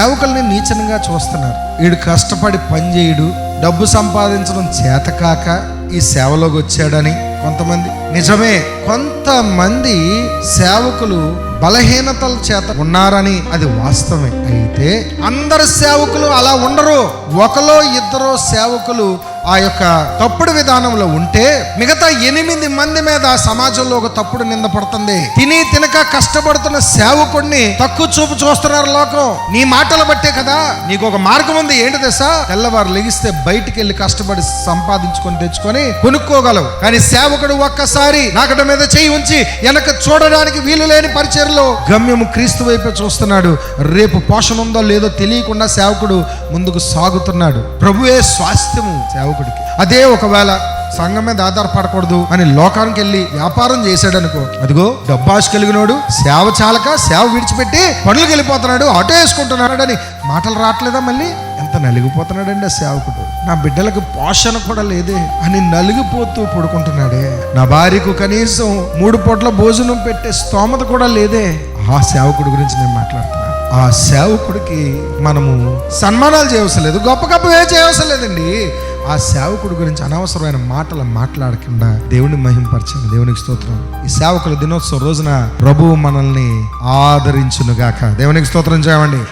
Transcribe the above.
సేవకుల్ని నీచనంగా చూస్తున్నారు. వీడు కష్టపడి పనిచేయడు డబ్బు సంపాదించడం చేతకాక ఈ సేవలోకి వచ్చాడని కొంతమంది. నిజమే కొంతమంది సేవకులు బలహీనతల చేత ఉన్నారని అది వాస్తవమే. అయితే అందరు సేవకులు అలా ఉండరు. ఒకలో ఇద్దరు సేవకులు ఆ యొక్క తప్పుడు విధానంలో ఉంటే మిగతా ఎనిమిది మంది మీద సమాజంలో ఒక తప్పుడు నింద పడుతుంది. తిని తినక కష్టపడుతున్న సేవకుడిని తక్కువ చూపు చూస్తున్నారు లోకం. నీ మాటలు బట్టే కదా నీకు ఒక మార్గం ఉంది. ఏంటి దశ తెల్లవారు లెగిస్తే బయటికి వెళ్ళి కష్టపడి సంపాదించుకొని తెచ్చుకొని కొనుక్కోగలవు. కానీ సేవకుడు ఒక్కసారి నాకట మీద చేయి ఉంచి వెనక చూడడానికి వీలు లేని పరిచయం పరిచయలో గమ్యము క్రీస్తు వైపే చూస్తున్నాడు. రేపు పోషణ ఉందో లేదో తెలియకుండా సేవకుడు ముందుకు సాగుతున్నాడు. ప్రభువే స్వాస్థ్యము సేవకుడికి. అదే ఒకవేళ సంఘం మీద ఆధారపడకూడదు అని లోకానికి వెళ్ళి వ్యాపారం చేశాడనుకో. అదిగో డబ్బాష్ కలిగినోడు సేవ చాలక సేవ విడిచిపెట్టి పనులకు వెళ్ళిపోతున్నాడు ఆటో వేసుకుంటున్నాడు అని మాటలు రావట్లేదా మళ్ళీ? ఎంత నలిగిపోతున్నాడండి ఆ సేవకుడు? నా బిడ్డలకు పోషణ కూడా లేదే అని నలిగిపోతూ పడుకుంటున్నాడే. నా భార్యకు కనీసం మూడు పూట్ల భోజనం పెట్టే స్తోమత కూడా లేదే. ఆ సేవకుడి గురించి నేను మాట్లాడుతున్నాను ఆ సేవకుడికి మనము సన్మానాలు చేయవసరం లేదు గొప్ప గొప్పవే చేయవసలేదండి. ఆ సేవకుడి గురించి అనవసరమైన మాటలు మాట్లాడకుండా దేవుని మహింపరచండి. దేవునికి స్తోత్రం. ఈ సేవకుల దినోత్సవ రోజున ప్రభువు మనల్ని ఆదరించునుగాక. దేవునికి స్తోత్రం చేయమండి